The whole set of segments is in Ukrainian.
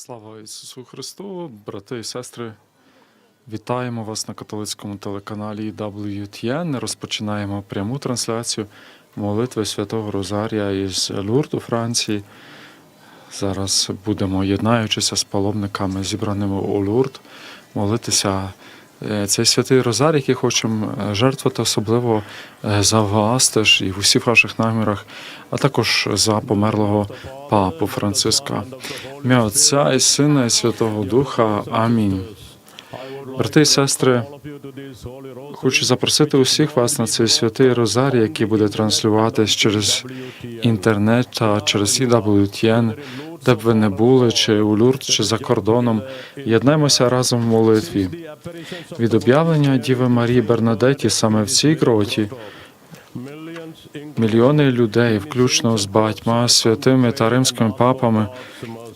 Слава Ісусу Христу, брати і сестри. Вітаємо вас на католицькому телеканалі WTN. Розпочинаємо пряму трансляцію молитви Святого Розарія із Лурду, Франції. Зараз будемо, єднаючися з паломниками, зібраними у Лурд, молитися цей святий Розар, який хочемо е, жертвувати особливо е, за вас теж і в усіх ваших намірах, а також за померлого папу Франциска. М'я Отця і Сина, і Святого Духа. Амінь. Брати і сестри, хочу запросити усіх вас на цей святий Розарій, який буде транслюватись через інтернет та через EWTN, де б ви не були, чи у Люрд, чи за кордоном. Єднаймося разом в молитві. Від об'явлення Діви Марії Бернадеті саме в цій гроті мільйони людей, включно з батьма, святими та римськими папами,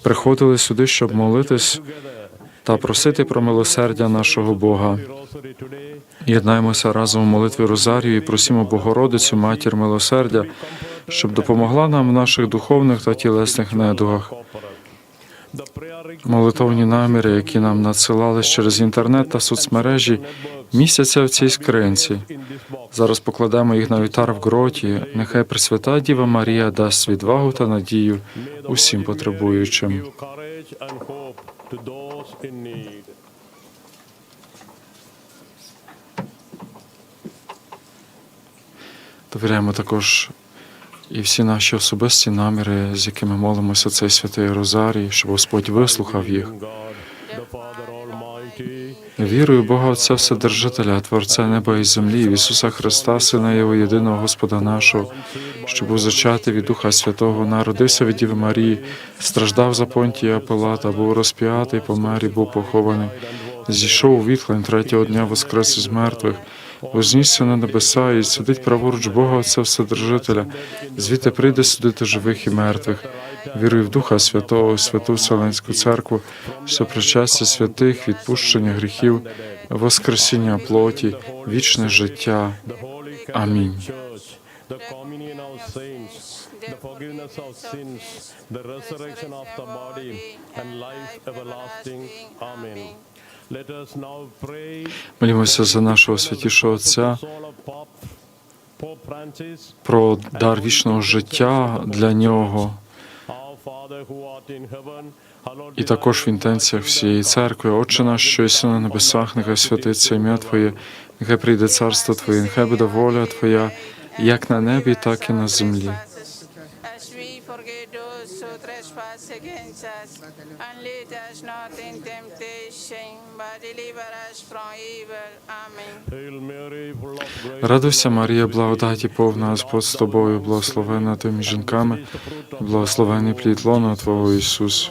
приходили сюди, щоб молитись та просити про милосердя нашого Бога. Єднаємося разом у молитві Розарію і просимо Богородицю, матір милосердя, щоб допомогла нам в наших духовних та тілесних недугах. Молитовні наміри, які нам надсилали через інтернет та соцмережі, містяться в цій скринці. Зараз покладемо їх на вітар в гроті. Нехай Пресвята Діва Марія дасть відвагу та надію усім потребуючим. Довіряємо також і всі наші особисті наміри, з якими молимося цей святий Розарій, щоб Господь вислухав їх. Вірую Бога Отця Вседержителя, Творця неба і землі, в Ісуса Христа, Сина Його єдиного Господа нашого, що був зачатий від Духа Святого, народився від Діви Марії, страждав за понтія Пилата, був розп'ятий, помер і був похований. Зійшов у вітлень третього дня воскрес із мертвих, вознісся на небеса і сидить праворуч Бога Отця Вседержителя, звідти прийде судити живих і мертвих. Вірую в Духа Святого, Святу Вселенську Церкву, сопричастя святих, відпущення гріхів, воскресіння плоті, вічне життя. Амінь. The communion of saints, the forgiveness of sins, the resurrection of the Молімося за нашого святішого Отця, про дар вічного життя для нього. І також в інтенціях всієї церкви, Отче наш, що єси на небесах, нехай святиться ім'я Твоє, нехай прийде царство Твоє, нехай буде воля Твоя, як на небі, так і на землі. Trespass against us, and lead us not in temptation, but deliver us from evil. Amen. Hail Mary, full of grace. Радуйся, Марія, благодаті повна Господь з тобою, благословена ти між жінками, благословений плід лона Твого Ісус.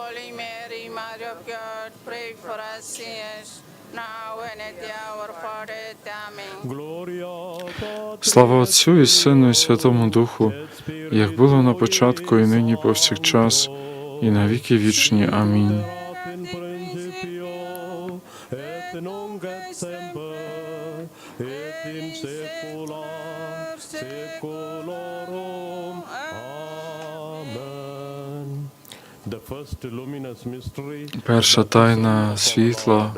Слава Отцю і Сину, і Святому Духу, як було на початку, і нині повсякчас, і на віки вічні. Амінь. Перша тайна світла,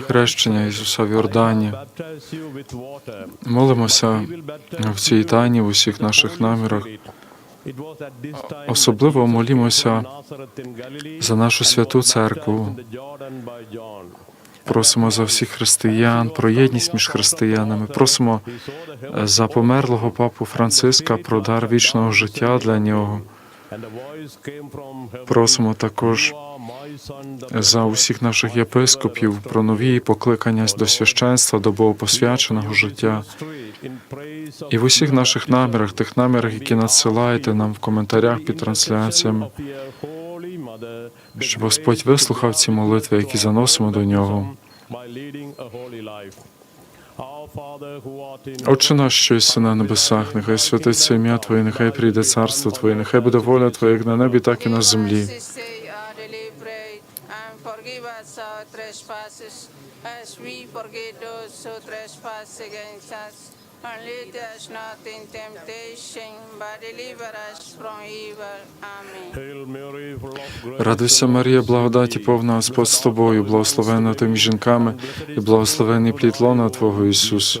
хрещення Ісуса в Йордані. Молимося в цій тайні в усіх наших намірах. Особливо молімося за нашу святу церкву. Просимо за всіх християн, про єдність між християнами. Просимо за померлого папу Франциска про дар вічного життя для нього. Просимо також "You are my son, the за усіх наших єпископів про нові покликання до священства, до богопосвяченого життя. І в усіх наших намірах, тих намірах, які надсилаєте нам в коментарях під трансляціями. щоб Господь вислухав ці молитви, які заносимо до нього. Отче наш, що єси на небесах, нехай святиться ім'я Твоє, нехай прийде царство Твоє, нехай буде воля Твоя, як на небі, так і на землі. Trespasses, as we forgive those who trespass against us. And lead us not in temptation, but deliver us from evil. Amen. Hail Mary, full of grace. Радуйся, Марія, благодаті повна Господь з тобою, благословена ти між жінками, і благословений плід лона Твого Ісус.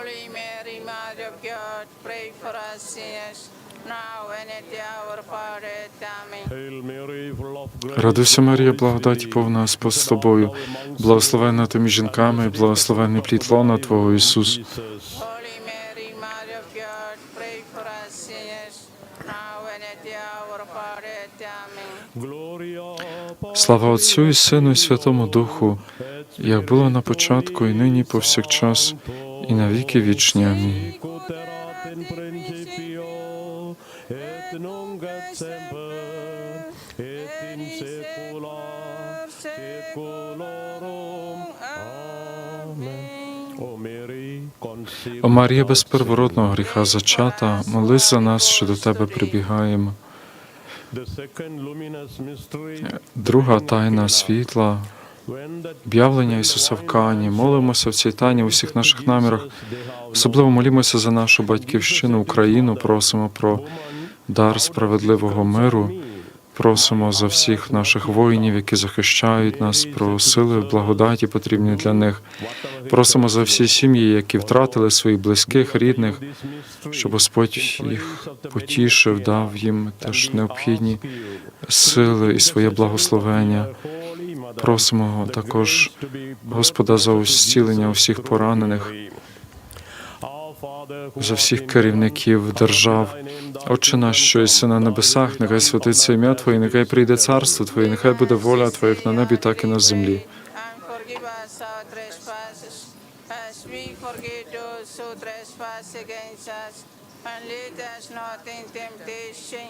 Радуйся, Марія, благодаті повна Господь з тобою, благословенна ти між жінками, благословений плід лона Твого Ісус. Слава Отцю і Сину, і Святому Духу, як було на початку, і нині, повсякчас, і на віки вічні. Амінь. О Марія без первородного гріха зачата, молись за нас, що до тебе прибігаємо. Друга тайна світла, об'явлення Ісуса в Кані. Молимося в цій тайні у всіх наших намірах. Особливо молімося за нашу батьківщину, Україну. Просимо про дар справедливого миру. Просимо за всіх наших воїнів, які захищають нас, про сили благодаті потрібні для них. Просимо за всі сім'ї, які втратили своїх близьких, рідних, щоб Господь їх потішив, дав їм теж необхідні сили і своє благословення. Просимо також Господа за зцілення усіх поранених, за всіх керівників держав. Отче наш, що єси на небесах, нехай святиться ім'я Твоє, нехай прийде царство Твоє, нехай буде воля Твоя на небі, так і на землі. And lead us not in temptation,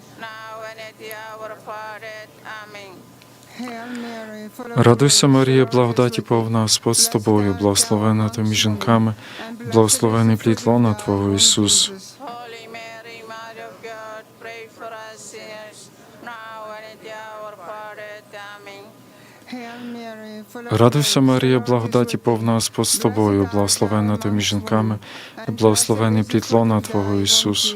Now and at the hour of our death. Amen. Радуйся, Марія, благодаті повна Господь з тобою, благословена ти між жінками, благословений плід лона Твого Ісус. Радуйся, Марія, благодаті повна Господь з тобою, благословена ти між жінками, благословений плід лона Твого Ісус.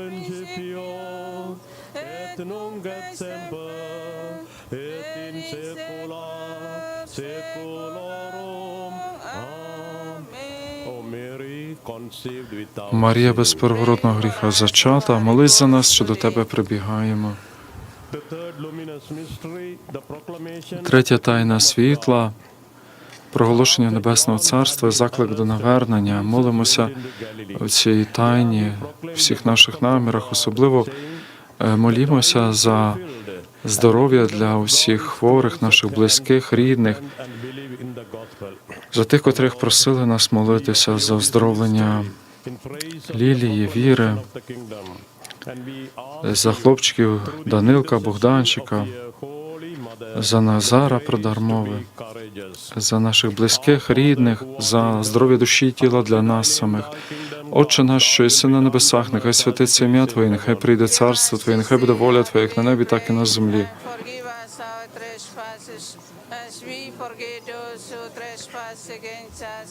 Марія без первородного гріха зачата, молись за нас, що до тебе прибігаємо. Третя тайна світла, проголошення Небесного Царства, заклик до навернення. Молимося у цій тайні, всіх наших намірах, особливо е, молімося за здоров'я для усіх хворих, наших близьких, рідних, за тих, котрих просили нас молитися за оздоровлення Лілії, Віри, за хлопчиків Данилка, Богданчика, за Назара Продармови, за наших близьких, рідних, за здоров'я душі і тіла для нас самих. Отче наш, що єси на небесах, нехай святиться ім'я Твоє, нехай прийде царство Твоє, нехай буде воля Твоя, як на небі, так і на землі. Against us.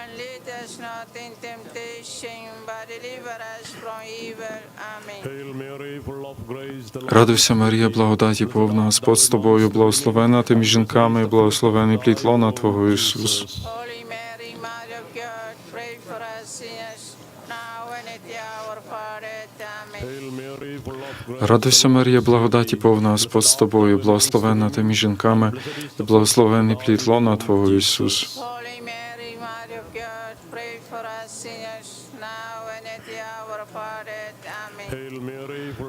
And lead us not in temptation, but deliver us from evil. Amen. Hail Mary, full of grace, the Lord Радуйся, Марія, благодаті повна, Господь з тобою, благословена ти між жінками, і благословений плід лона Твого Ісус. Holy Mary, Mother of God, pray for us sinners, now and at the hour of our death. Amen. Hail Mary, full of grace, Радуйся, Марія, благодаті повна, Господь з тобою, благословена ти між жінками, і благословений плід лона Твого Ісус.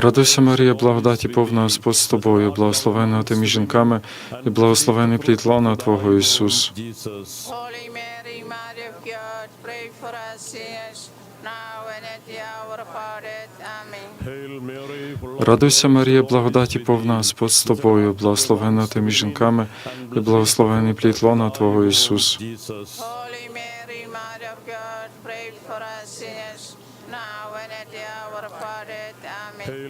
Радуйся, Марія, благодаті повна, Господь з тобою, благословена ти між жінками, і благословений плід лона Твого Ісус. Радуйся, Марія, благодаті повна Господь з тобою, благословена ти між жінками, і благословений плід лона Твого Ісус. Jesus.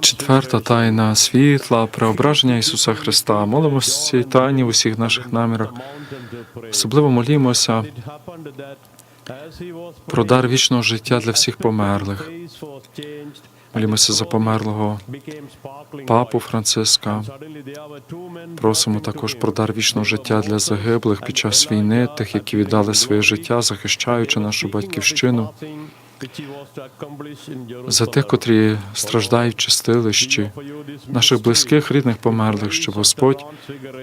Четверта тайна світла, преображення Ісуса Христа. Молимося цій тайні в усіх наших намірах. Особливо молімося про дар вічного життя для всіх померлих. Молімося за померлого папу. Франциска. Просимо також про дар вічного життя для загиблих під час війни, тих, які віддали своє життя, захищаючи нашу батьківщину, за тих, котрі страждають в чистилищі, наших близьких, рідних померлих, щоб Господь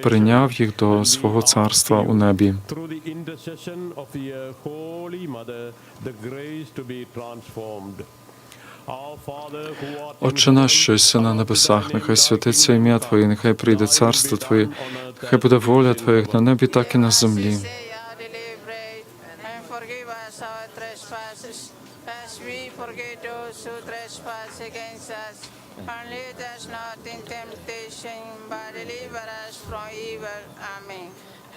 прийняв їх до свого царства у небі. Отче наш, що єси на небесах, нехай святиться ім'я Твоє, нехай прийде царство Твоє, нехай буде воля Твоя, як на небі, так і на землі.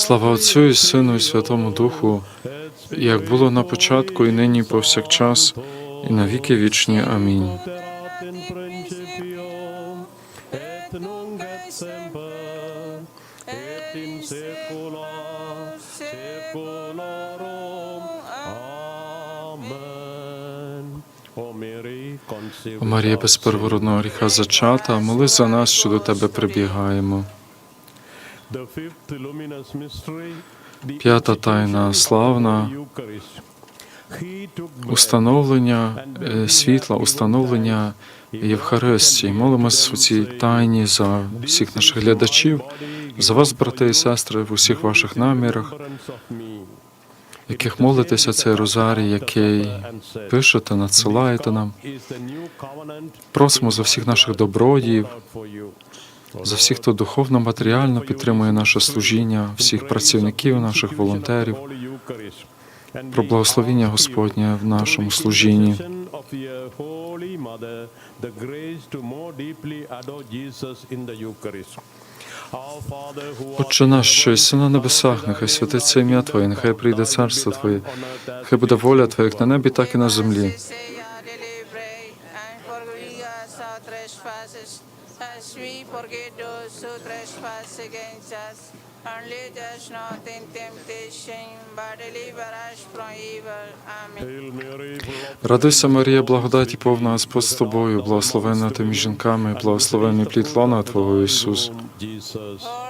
Слава Отцю і Сину, і Святому Духу, як було на початку, і нині, повсякчас, і на віки вічні. Амінь. О Марія без первородного гріха зачата, молись за нас, що до тебе прибігаємо. The fifth luminous mystery, the П'ята тайна славна, Установлення е, світла, установлення Євхаристії. Молимось у цій тайні за всіх наших глядачів, за вас, брати і сестри, в усіх ваших намірах, яких молитеся цей розарій, який пишете, надсилаєте нам. Просимо за всіх наших добродіїв, за всіх, хто духовно, матеріально підтримує наше служіння, всіх працівників, наших волонтерів, про благословіння Господнє в нашому служінні. Отче наш, що єси на небесах, нехай святиться ім'я Твоє, нехай прийде царство Твоє, хай буде воля Твоя, як на небі, так і на землі. Trespass against us. And lead us not in temptation, but deliver us from evil. Amen. Радуйся, Марія, благодаті повна Господь з тобою, благословена ти між жінками, благословений плід лона Твого Ісус. Holy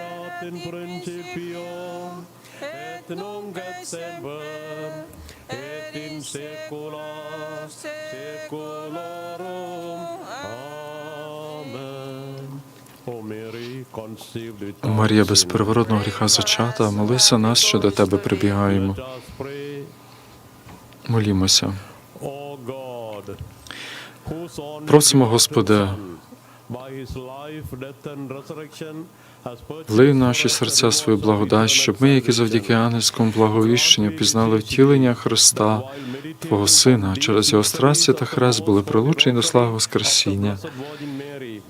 Et in saecula saeculorum. Amen. O Mary, conceived without Марія без переворотного гріха зачата, молися нас, що до тебе прибігаємо. Молімося. Просимо, begotten Господи, Son, by his life, death and resurrection, has purchased Влий в наші серця свою благодать, щоб ми, які завдяки ангельському благовіщенню, пізнали втілення Христа, Твого Сина, через його страсті та хрест були прилучені до слави Воскресіння.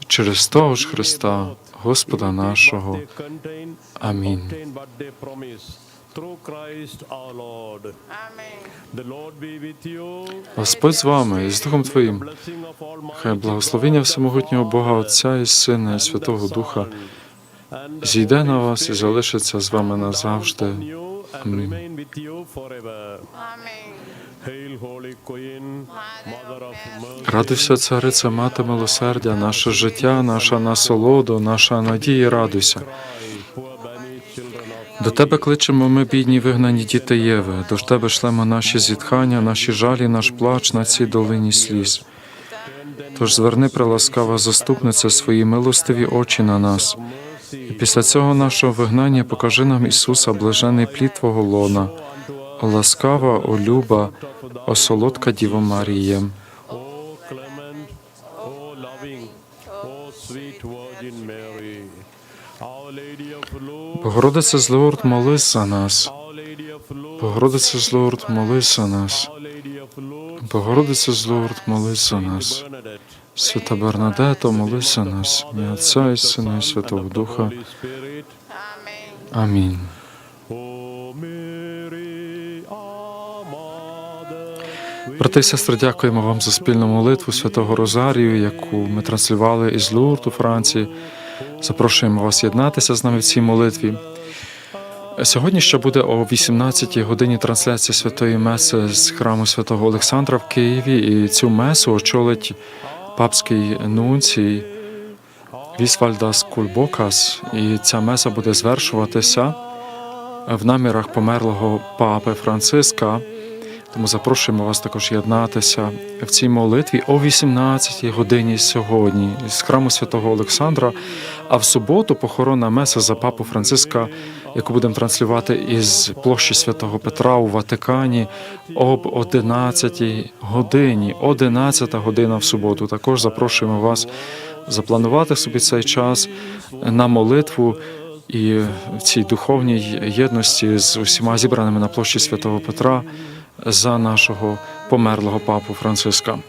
Через того ж Христа, Господа нашого. Амінь. Господь з вами і з Духом Твоїм. Хай благословення всемогутнього Бога Отця і Сина і Святого Духа зійде на вас і залишиться з вами назавжди. Радуйся, цариця, мати милосердя, наше життя, наша насолода, наша надія, радуйся. До тебе кличемо ми, бідні вигнані діти Єви, до тебе шлемо наші зітхання, наші жалі, наш плач на цій долині сліз. Тож зверни, приласкава заступниця, свої милостиві очі на нас. І після цього нашого вигнання покажи нам Ісуса, блажений плід Твого лона, О ласкава, о люба, о солодка Діво Марія. Богородице з Леорд, молись за нас. Богородице з Леорд, молись за нас. Богородице з Леорд, молись за нас. Свята Бернадето, молись за нас. Ім'я Отця і Сина і Святого Духа. Амінь. Брати і сестри, дякуємо вам за спільну молитву Святого Розарію, яку ми транслювали із Лурд у Франції. Запрошуємо вас єднатися з нами в цій молитві. Сьогодні ще буде о 18-й годині трансляція святої меси з храму святого Олександра в Києві. І цю месу очолить папський нунцій Вісвальдас Кульбокас. І ця меса буде звершуватися в намірах померлого папи Франциска. Тому запрошуємо вас також єднатися в цій молитві о 18-й годині сьогодні з храму святого Олександра. А в суботу похоронна меса за папу Франциска, яку будемо транслювати із площі святого Петра у Ватикані об 11-й годині. 11 година в суботу. Також запрошуємо вас запланувати собі цей час на молитву і в цій духовній єдності з усіма зібраними на площі святого Петра за нашого померлого папу Франциска.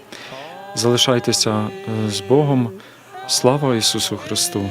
Залишайтеся е, з Богом. Слава Ісусу Христу!